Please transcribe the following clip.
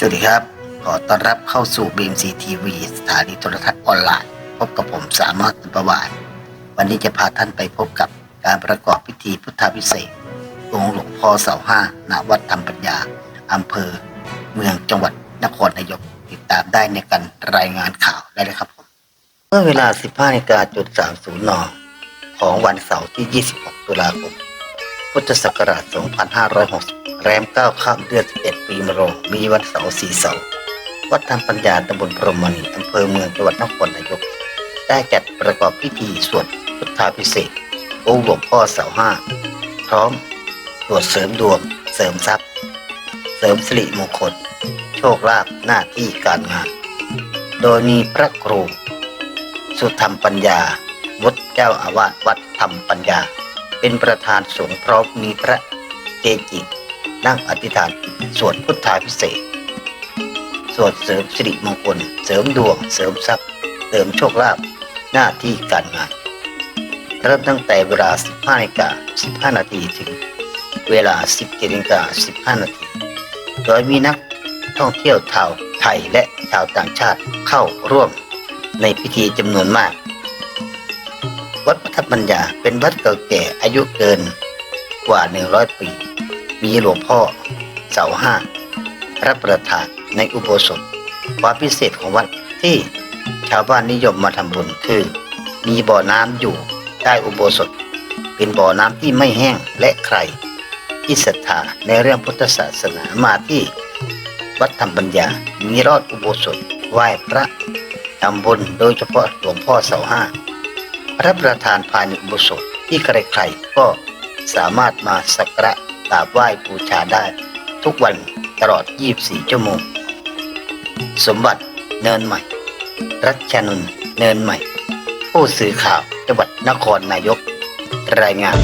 สวัสดีครับ ขอต้อนรับเข้าสู่ BMC TV สถานีโทรทัศน์ออนไลน์ พบกับผมสามารถประวานวันนี้จะพาท่านไปพบกับการประกอบพิธีพุทธาพิเศษองค์หลวงพ่อเสาห้าณวัดธรรมปัญญาอำเภอ เมืองจังหวัดนครนายกติดตามได้ในการรายงานข่าวได้เลยครับผมเมื่อเวลา 15นาฬิกาจุด30นของวันเสาร์ที่ 26 ตุลาคม พุทธศักราช 2560 รม9ข้ามเดือน11ปีมะโรงมีวันเสาร์สี่เสาร์วัดธรรมปัญญาตำบลพรหมณีอำเภอเมืองจังหวัดนครนายก ได้จัดประกอบพิธีสวดพุทธาพิเศษกองค์หลวงพ่อเสาห้าพร้อมตรวจเสริมดวง เสริมทรัพย์ เสริมสิริมงคล โชคลาภหน้าที่การงาน โดยมีพระครู สุธรรมปัญญาวุฒิเจ้าอาวาสวัดธรรมปัญญา เป็นประธานสงฆ์พร้อมมีพระเจจิ นั่งอธิษฐานสวดพุทธาพิเศษสวดเสริมสิริมงคล เสริมดวง เสริมทรัพย์ เสริมโชคลาภหน้าที่การงาน เริ่มตั้งแต่เวลา 15นาฬิกา15 นาทีถึง เวลา 17นาฬิกา15 นาที โดยมีนักท่องเที่ยวชาวไทยและชาวต่างชาติเข้าร่วมในพิธีจำนวนมาก วัดพระธรรมปัญญาเป็นวัดเก่าแก่อายุเกินกว่า 100 ปี มีหลวงพ่อเสาห้ารับประทานในอุโบสถความพิเศษของวัดที่ชาวบ้านนิยมมาทำบุญคือ มีบ่อน้ำอยู่ใต้อุโบสถ เป็นบ่อน้ำที่ไม่แห้งและใคร ที่ศรัทธาในเรื่องพุทธศาสนามาที่วัดธรรมปัญญา มีรอดอุโบสถไหว้พระทำบุญโดยเฉพาะหลวงพ่อเสาห้ารับประทานภายในอุโบสถที่ใครๆก็สามารถมาสักการะ กราบไหว้บูชาได้ ทุกวันตลอด 24 ชั่วโมง สมบัติเนินใหม่ รัชนนเนินใหม่ ผู้สื่อข่าวจังหวัดนครนายก รายงาน